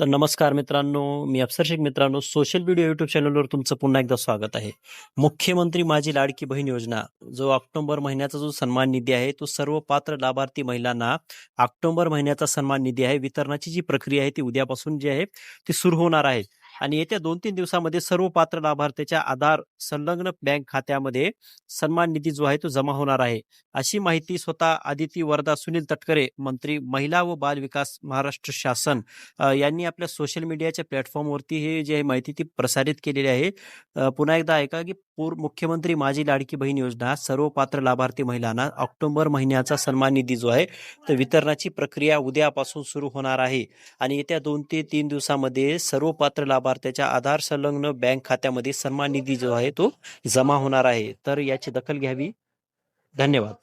तर नमस्कार मित्रांनो मी अफसर शेख मित्रांनो सोशल मीडिया युट्यूब चॅनलवर तुमचं पुन्हा एकदा स्वागत आहे. मुख्यमंत्री माझी लाडकी बहीण योजना जो ऑक्टोबर महिन्याचा जो सन्मान निधी आहे तो सर्व पात्र लाभार्थी महिलांना ऑक्टोबर महिन्याचा सन्मान निधी आहे. वितरणाची जी प्रक्रिया आहे ती उद्यापासून जी आहे ती सुरू होणार आहे. आणि येत्या दोन तीन दिवसामध्ये सर्व पात्र लाभार्थ्याच्या आधार संलग्न बँक खात्यामध्ये सन्मान निधी जो आहे तो जमा होणार आहे. अशी माहिती स्वतः आदिती वरदा सुनील तटकरे मंत्री महिला व बाल विकास महाराष्ट्र शासन यांनी आपल्या सोशल मीडियाच्या प्लॅटफॉर्मवरती हे जे माहिती ती प्रसारित केलेली आहे. पुन्हा एकदा ऐका की पूर मुख्यमंत्री माझी लाडकी बहीण योजना सर्व पात्र लाभार्थी महिलांना ऑक्टोबर महिन्याचा सन्मान निधी जो आहे तर वितरणाची प्रक्रिया उद्यापासून सुरू होणार आहे. आणि येत्या दोन ते तीन दिवसामध्ये सर्व पात्र लाभार्थ्याच्या आधार संलग्न बँक खात्यामध्ये सन्मान निधी जो आहे तो जमा होणार आहे. तर याची दखल घ्यावी. धन्यवाद.